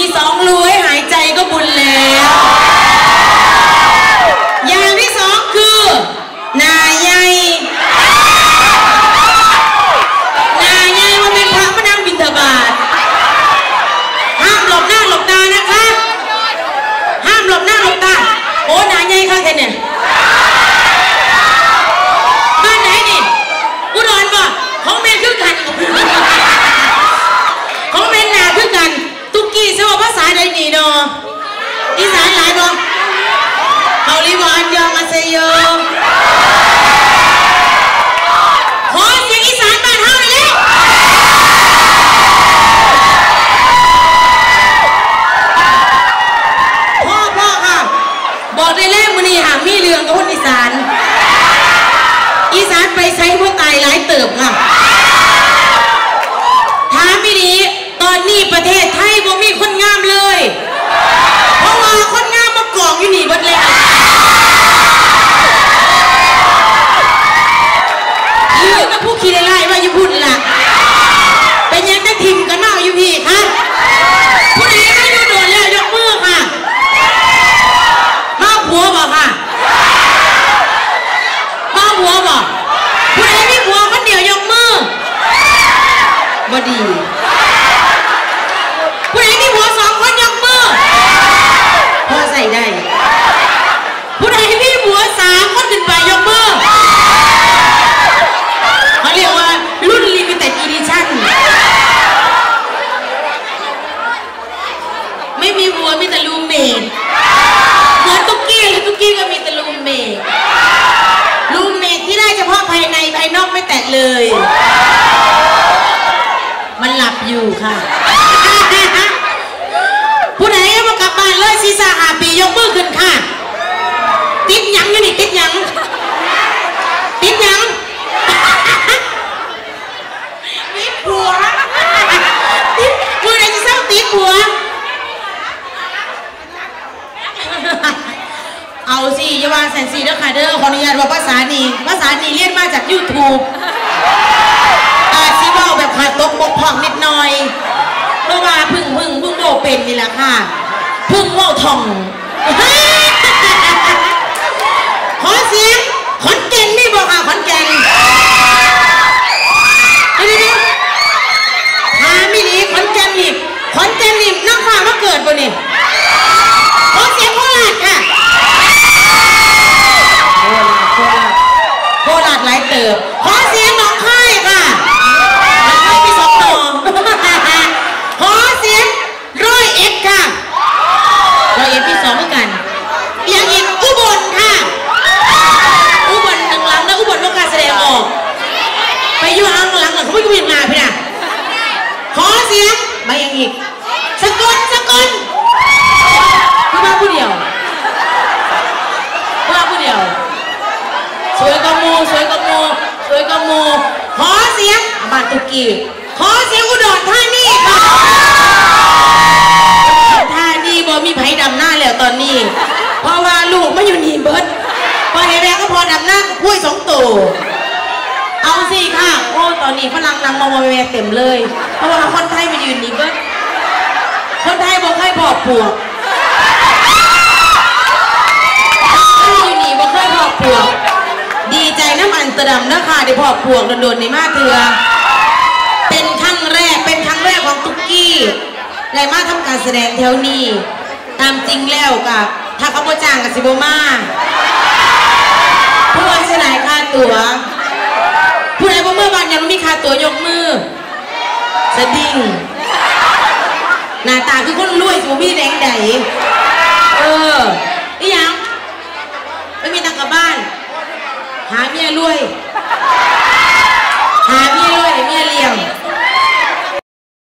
มีสองรวยหายใจก็บุญแล้ว อย่างที่สองคือหนาใหญ่หนาใหญ่มันเป็นพระมานั่งบิณฑบาตห้ามหลบหน้าหลบตานะคะ ห้ามหลบหน้าหลบตา โอ้หนาใหญ่ค่ะแค่เนี่ยบ้านไหนนี่อุดรบ่ของแม่คือกัน ของแม่หนาคือกัน ตุกกี้สว่าภาษาใดนี่เนาะอีสานหลายบ่เกาหลีบ่อันยองอาเซโยขอเสียงอีสานบ้านเฮาหน่อยเร็วพ่อพ่อค่ะ บอกได้ แล้วมื้อนี้หามีเรื่องกับคนอีสาน อีสานไปใช้พวกตายหลายเติบค่ะถามไม่ดี ตอนนี้ประเทศไทยบ่มีคนงามเลย เพราะว่าคนงามมากองอยู่นี่เบิดแล้วยืนกับผู้ขี้ไล่ว่าอยู่พุ่นล่ะ เป็นยังได้ทิมกันมาอยู่พี่คะผู้ใดไม่อยู่โดนแล้วยกมือค่ะ มาผัวบ่ค่ะ มาผัวบ่ผู้ใดมีผัวคนเดียวยกมือ บ่ดี ผู้ใดมีผัวสองคนยกมือพอใส่ได้ ผู้ใดมีผัวสามคนขึ้นไปยกมือเขาเรียกว่ารุ่นลิมิเต็ดอีดิชั่น ไม่มีผัวมีแต่ลูมเมดเหมือนตุ๊กกี้เลยตุ๊กกี้ก็มีแต่ลูมเมดลูมเมดที่ได้เฉพาะภายในภายนอกไม่แตกเลย มันหลับอยู่ค่ะ ผู้ใดเอามากลับบ้านเลยซีซ่าหาปี ยกมือขึ้นค่ะ ติดยังอยู่นี่ติดยัง ติดยังติดผัวติดผู้ใดจะเศร้าติดผัว เอาสิอย่าว่าแสนสีเด้อค่ะเด้อขออนุญาตว่าภาษานี่ภาษานี่เรียนมาจาก YouTube อาชีพเอาแบบขาดตกบกพร่องนิดหน่อยเพราะว่าพึ่งพึ่งพึ่งโบเป็นนี่แหละค่ะพึ่งโม่ทอง ขอเสียงขอนแก่นนี่บอกค่ะขอนแก่นเดี๋ยวๆหาไม่ดีขอนแก่นนี่ขอนแก่นนี่น้องฟ้ามาเกิดบ่นี่ขอเสียงโคราชค่ะโคราชโคราชโคราชหลายเติบ ขอเสียงหน้องค่ายค่ะ ไม่มีสองต่อ ขอเสียงร้อยเอ็ดค่ะร้อยเอ็ดพี่สองเหมือนกันอย่างอีกอุบลค่ะ อุบลทางหลังนะอุบลต้องการแสดงออก ไปอยู่ทางหลังหลังเขาไม่ก็มีมาพี่นะขอเสียงมาอย่างอีกสกลสกลพี่มาผู้เดียวพี่มาผู้เดียว สวยกว่าหมูสวยกว่าหมูสวยกว่าหมูขอเสียงอาบานตุ กี้ ขอเสียงอุดรธานีค่ะธานีบ่มีไผดำหน้าแล้วตอนนี้ เพราะว่าลูกไม่อยู่นี่เบิดพอเห็นแม่ก็พอดำหน้าคุ้ยสองตัวเอาสิค่ะโอ้ตอนนี้ฝรั่งนำมาโมเวเต็มเลย เพราะว่าคนไทยมายืนนี่เบิดคนไทยบอกให้บอกปวกคนอยู่นี่บอกให้บอกปวกดีใจน้ำอันตะดำนะคะได้พอกปวกโดนๆในมาเถือ ไรมาทำการแสดงแถวนี้ ตามจริงแล้วกับถ้าเขาบ่จ้างกับสิบมาผู้ว่าเสนายค่าตัวผู้ใดบ่เมื่อวานยังมีค่าตัวยกมือสะดิ้งหน้าตาคือคนรวยสูมี